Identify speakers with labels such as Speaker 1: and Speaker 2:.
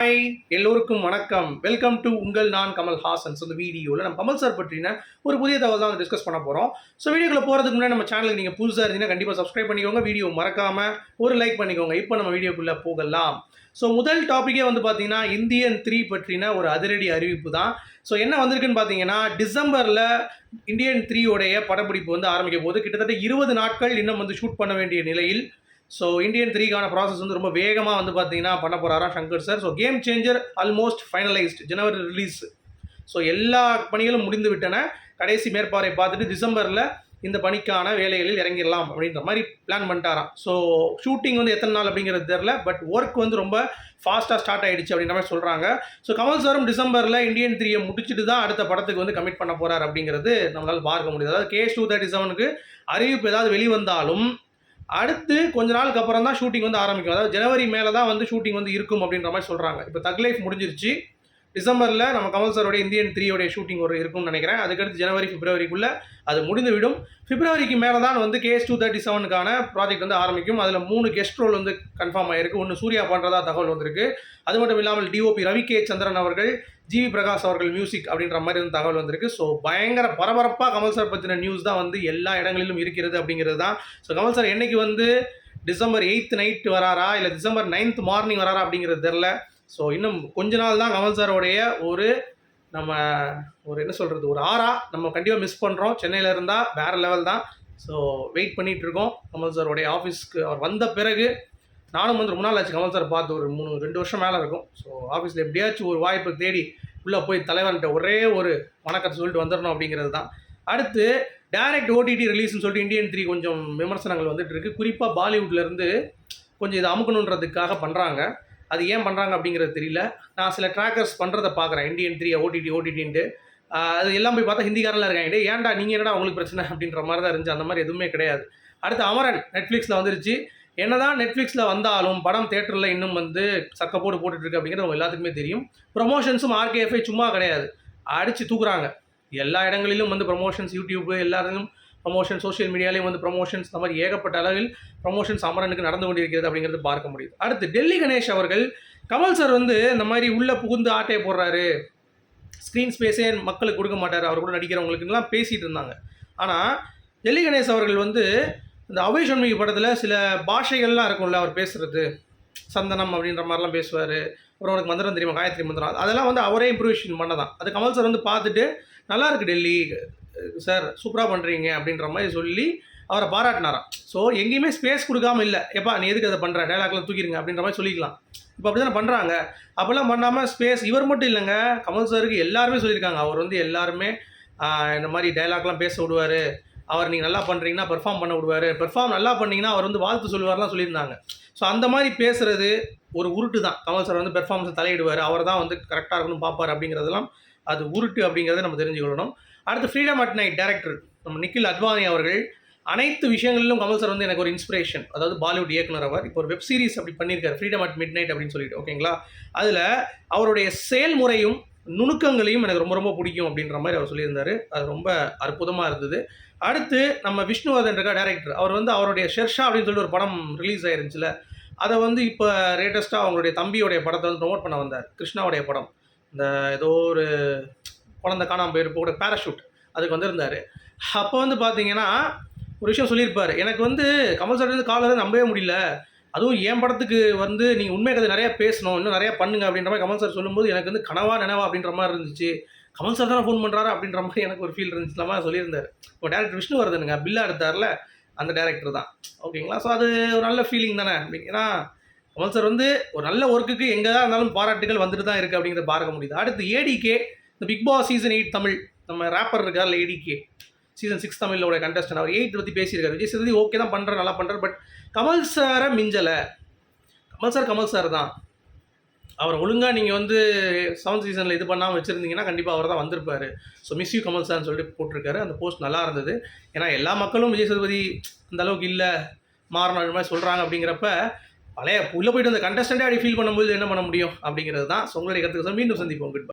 Speaker 1: Hi எல்லோருக்கும் வணக்கம். Welcome to உங்கள் நான் கமல் ஹாசன்ஸ் ஸோ வீடியோவில் நம்ம கமல் சார் பற்றின ஒரு புதிய தகவல் தான் டிஸ்கஸ் பண்ண போகிறோம் ஸோ வீடியோக்குள்ள போகிறதுக்கு முன்னாடி நம்ம சேனலுக்கு நீங்கள் புதுசாக இருந்தீங்கன்னா கண்டிப்பாக சப்ஸ்கிரைப் பண்ணிக்கோங்க. வீடியோ மறக்காமல் ஒரு லைக் பண்ணிக்கோங்க. இப்போ நம்ம வீடியோக்குள்ளே போகலாம். ஸோ முதல் டாப்பிக்கே வந்து பார்த்தீங்கன்னா இந்தியன் த்ரீ பற்றின ஒரு அதிரடி அறிவிப்பு தான். ஸோ என்ன வந்திருக்குன்னு பார்த்தீங்கன்னா டிசம்பரில் இந்தியன் த்ரீயோடைய படப்பிடிப்பு வந்து ஆரம்பிக்க போது கிட்டத்தட்ட இருபது நாட்கள் இன்னும் வந்து ஷூட் பண்ண வேண்டிய நிலையில் ஸோ இந்தியன் த்ரீக்கான ப்ராசஸ் வந்து ரொம்ப வேகமாக வந்து பார்த்தீங்கன்னா பண்ண போகிறாராம் Shankar sir so game changer almost finalised January release so எல்லா பணிகளும் முடிந்து விட்டன கடைசி மேற்பார்வை பார்த்துட்டு டிசம்பரில் இந்த பணிக்கான வேலைகளில் இறங்கிடலாம் அப்படின்ற மாதிரி பிளான் பண்ணிட்டாராம். ஸோ ஷூட்டிங் வந்து எத்தனை நாள் அப்படிங்கிறது தெரில பட் ஒர்க் வந்து ரொம்ப ஃபாஸ்ட்டாக ஸ்டார்ட் ஆகிடுச்சு அப்படின்ற மாதிரி சொல்கிறாங்க ஸோ கமல் சாரும் டிசம்பரில் இந்தியன் த்ரீயை முடிச்சுட்டு தான் அடுத்த படத்துக்கு வந்து கமிட் பண்ண போகிறார் அப்படிங்கிறது நம்மளால் பார்க்க முடியாது. அதாவது கேஸ் டூ தேர்ட்டி செவனுக்கு அறிவிப்பு ஏதாவது வெளிவந்தாலும் அடுத்து கொஞ்ச நாளுக்கு அப்புறம் தான் ஷூட்டிங் வந்து ஆரம்பிக்கும். அதாவது ஜனவரி மேலே தான் வந்து ஷூட்டிங் வந்து இருக்கும் அப்படின்ற மாதிரி சொல்கிறாங்க இப்போ தக் லைஃப் முடிஞ்சிருச்சு. டிசம்பரில் நம்ம கமல் சாரோட இந்தியன் த்ரீயோடைய ஷூட்டிங் ஒரு இருக்கும்னு நினைக்கிறேன். அதுக்கடுத்து ஜனவரி பிப்ரவரிக்குள்ளே அது முடிந்து விடும். பிப்ரவரிக்கு மேலே தான் வந்து கேஎஸ் டூ தேர்ட்டி செவனுக்கான ப்ராஜெக்ட் வந்து ஆரம்பிக்கும். அதில் மூணு கெஸ்ட் ரோல் வந்து கன்ஃபார்ம் ஆயிருக்கு. ஒன்று சூர்யா பண்ணுறதா தகவல் வந்திருக்கு. அது மட்டும் இல்லாமல் டிஓபி ரவி கே சந்திரன் அவர்கள் ஜிவி பிரகாஷ் அவர்கள் மியூசிக் அப்படின்ற மாதிரி வந்து தகவல் வந்திருக்கு. ஸோ பயங்கர பரபரப்பாக கமல் சார் பற்றின நியூஸ் தான் வந்து எல்லா இடங்களிலும் இருக்கிறது அப்படிங்கிறது தான். ஸோ கமல் சார் என்னைக்கு வந்து டிசம்பர் எயித் நைட் வராரா? இல்லை டிசம்பர் நைன்த் மார்னிங் வராரா அப்படிங்கிறது தெரில ஸோ இன்னும் கொஞ்ச நாள் தான் கமல் சாரோடைய ஒரு நம்ம ஒரு என்ன சொல்கிறது ஒரு ஆறா நம்ம கண்டிப்பாக மிஸ் பண்ணுறோம் சென்னையில் இருந்தால் வேறு லெவல் தான். ஸோ வெயிட் பண்ணிகிட்டு இருக்கோம். கமல் சாரோடைய ஆஃபீஸ்க்கு அவர் வந்த பிறகு நானும் வந்து ரொம்ப நாள் ஆச்சு கமல் சார் பார்த்து ஒரு மூணு ரெண்டு வருஷம் மேலே இருக்கும். ஸோ ஆஃபீஸில் எப்படியாச்சும் ஒரு வாய்ப்பு தேடி உள்ளே போய் தலைவர்கிட்ட ஒரே ஒரு வணக்கத்தை சொல்லிட்டு வந்துடணும் அப்படிங்கிறது தான். அடுத்து டைரக்ட் ஓடிடி ரிலீஸ்னு சொல்லிட்டு இந்தியன் த்ரீ கொஞ்சம் விமர்சனங்கள் வந்துட்டு இருக்கு. குறிப்பாக பாலிவுட்லேருந்து கொஞ்சம் இதை அமுக்கணுன்றதுக்காக பண்ணுறாங்க அது ஏன் பண்ணுறாங்க அப்படிங்கிறது தெரியல. நான் சில ட்ராக்கர்ஸ் பண்ணுறதை பார்க்குறேன். இண்டியன் த்ரீ ஓடிடி ஓடிடின்ட்டு அது எல்லாம் போய் பார்த்தா ஹிந்திக்காரெல்லாம் இருக்காங்க. ஏன்டா நீங்கள் என்னடா உங்களுக்கு பிரச்சனை அப்படின்ற மாதிரி தான் இருந்துச்சு. அந்த மாதிரி எதுவுமே கிடையாது. அடுத்து அமரன் நெட்ஃப்ளிக்ஸில் வந்துருச்சு. என்னதான் நெட்ஃப்ளிக்ஸில் வந்தாலும் படம் தேட்டரில் இன்னும் வந்து சக்கப்போடு போட்டு போட்டுட்ருக்கு அப்படிங்கிறது அவங்க எல்லாத்துக்குமே தெரியும். ப்ரொமோஷன்ஸும் ஆர்கேஎஃப்ஐ சும்மா கிடையாது. அடித்து தூக்குறாங்க. எல்லா இடங்களிலும் வந்து ப்ரொமோஷன்ஸ் யூடியூப் எல்லாத்துலையும் ப்ரொமோஷன் சோஷியல் மீடியாலையும் வந்து ப்ரொமோஷன்ஸ் இந்த மாதிரி ஏகப்பட்ட அளவில் ப்ரொமோஷன்ஸ் அமரனுக்கு நடந்து கொண்டிருக்கிறது அப்படிங்கிறது பார்க்க முடியுது. அடுத்து டெல்லி கணேஷ் அவர்கள் கமல் சார் வந்து இந்த மாதிரி உள்ளே புகுந்து ஆட்டையை போடுறாரு. ஸ்க்ரீன் ஸ்பேஸே மக்களுக்கு கொடுக்க மாட்டார். அவர் கூட நடிக்கிறவங்களுக்குலாம் பேசிகிட்டு இருந்தாங்க. ஆனால் டெல்லி கணேஷ் அவர்கள் வந்து இந்த அவை சண்முகி படத்தில் சில பாஷைகள்லாம் இருக்கும்ல அவர் பேசுகிறது சந்தனம் அப்படின்ற மாதிரிலாம் பேசுவார். அப்புறம் அவருக்கு மந்திரம் தெரியுமா? காயத்ரி மந்திரம். அதெல்லாம் வந்து அவரே இம்ப்ரூவேஷன் பண்ணதான். அது கமல் சார் வந்து பார்த்துட்டு நல்லா இருக்குது டெல்லி. சார் சூப்பராக பண்ணுறீங்க அப்படின்ற மாதிரி சொல்லி அவரை பாராட்டினாராம். ஸோ எங்கேயுமே ஸ்பேஸ் கொடுக்காம இல்லை. எப்பா நீ எதுக்கு அதை பண்ணுற டைலாக்லாம் தூக்கிடுங்க அப்படின்ற மாதிரி சொல்லிக்கலாம். இப்போ அப்படி தானே பண்ணுறாங்க அப்போல்லாம் பண்ணாமல் ஸ்பேஸ் இவர் மட்டும் இல்லைங்க. கமல் சாருக்கு எல்லாருமே சொல்லியிருக்காங்க. அவர் வந்து எல்லாருமே இந்த மாதிரி டைலாக்லாம் பேச விடுவார். அவர் நீங்கள் நல்லா பண்ணுறீங்கன்னா பெர்ஃபார்ம் பண்ண விடுவார். பெர்ஃபார்ம் நல்லா பண்ணிங்கன்னா அவர் வந்து வாழ்த்து சொல்லுவார்லாம் சொல்லியிருந்தாங்க. ஸோ அந்த மாதிரி பேசுகிறது ஒரு உருட்டு தான் கமல் சார் வந்து பெர்ஃபார்மன்ஸை தலையிடுவார். அவர் தான் வந்து கரெக்டாக இருக்கணும் பார்ப்பார் அப்படிங்கிறதெல்லாம் அது உருட்டு அப்படிங்கிறத நம்ம தெரிஞ்சுக்கொள்ளணும். அடுத்து ஃப்ரீடம் அட் நைட் டேரக்டர் நம்ம நிக்கில் அத்வானி அவர்கள். அனைத்து விஷயங்களிலும் கமல் சார் வந்து எனக்கு ஒரு இன்ஸ்பிரேஷன் அதாவது பாலிவுட் இயக்குனர் அவர். இப்போ ஒரு வெப் சீரிஸ் அப்படி பண்ணியிருக்காரு. ஃப்ரீடம் அட் மிட் நைட் அப்படின்னு சொல்லிட்டு. ஓகேங்களா அதில் அவருடைய செயல்முறையும் நுணுக்கங்களையும் எனக்கு ரொம்ப ரொம்ப பிடிக்கும் அப்படின்ற மாதிரி அவர் சொல்லியிருந்தார். அது ரொம்ப அற்புதமாக இருந்தது. அடுத்து நம்ம விஷ்ணுவர்தன் இருக்கா டேரக்டர் அவர் வந்து அவருடைய ஷெர்ஷா அப்படின்னு சொல்லிட்டு ஒரு படம் ரிலீஸ் ஆயிருந்துச்சுல. அதை வந்து இப்போ லேட்டஸ்ட்டாக அவங்களுடைய தம்பியோடைய படத்தை வந்து ப்ரொமோட் பண்ண வந்தார். கிருஷ்ணாவுடைய படம். இந்த ஏதோ ஒரு குழந்தை காணாமல் போயிருப்போ கூட பேராஷூட் அதுக்கு வந்திருந்தார். அப்போ வந்து பார்த்தீங்கன்னா ஒரு விஷயம் சொல்லியிருப்பார். எனக்கு வந்து கமல் சார் வந்து காலர் நம்பவே முடியல. அதுவும் என் படத்துக்கு வந்து நீங்கள் உண்மை கதை நிறையா பேசணும் இன்னும் நிறையா பண்ணுங்க அப்படின்ற மாதிரி கமல் சார் சொல்லும்போது எனக்கு வந்து கனவா நினைவா அப்படின்ற மாதிரி இருந்துச்சு. கமல் சார் தானே ஃபோன் பண்ணுறாரு அப்படின்ற மாதிரி எனக்கு ஒரு ஃபீல் இருந்துச்சு. மாதிரி சொல்லியிருந்தார். இப்போ டேரக்டர் விஷ்ணு வருதுனுங்க. பில்லா எடுத்தார்ல அந்த டேரக்டர் தான். ஓகேங்களா ஸோ அது ஒரு நல்ல ஃபீலிங் தானே. ஏன்னா கமல் சார் வந்து ஒரு நல்ல ஒர்க்குக்கு எங்கே தான் இருந்தாலும் பாராட்டுகள் வந்துட்டு தான் இருக்குது அப்படிங்கிறத பார்க்க முடியுது. அடுத்து ஏடிகே இந்த Bigg Boss season eight Tamil நம்ம ரேப்பர் இருக்கார் லேடி கே சீசன் சிக்ஸ் தமிழோட கண்டஸ்டன் அவர் எயிட் பற்றி பேசியிருக்காரு. விஜய் சேதுபதி ஓகே தான் பண்ணுறாரு நல்லா பண்ணுறாரு பட் கமல் சாரை மிஞ்சலை. கமல் சார் கமல் சார் தான். அவர் ஒழுங்காக நீங்கள் வந்து செவன்த் சீசனில் இது பண்ணாமல் வச்சுருந்தீங்கன்னா கண்டிப்பாக அவர் தான் வந்திருப்பார். ஸோ மிஸ் யூ கமல் சார்னு சொல்லிட்டு போட்டிருக்காரு. அந்த போஸ்ட் நல்லா இருந்தது. ஏன்னா எல்லா மக்களும் விஜய் சேதுபதி அந்த அளவுக்கு இல்லை மாறணும் மாதிரி சொல்கிறாங்க அப்படிங்கிறப்ப பழைய உள்ளே போயிட்டு அந்த கண்டஸ்டண்ட்டே அப்படி ஃபீல் பண்ணும்போது என்ன பண்ண முடியும் அப்படிங்கிறது தான். ஸோ உங்களுடைய கருத்துக்கு மீண்டும் சந்திப்போம். குட்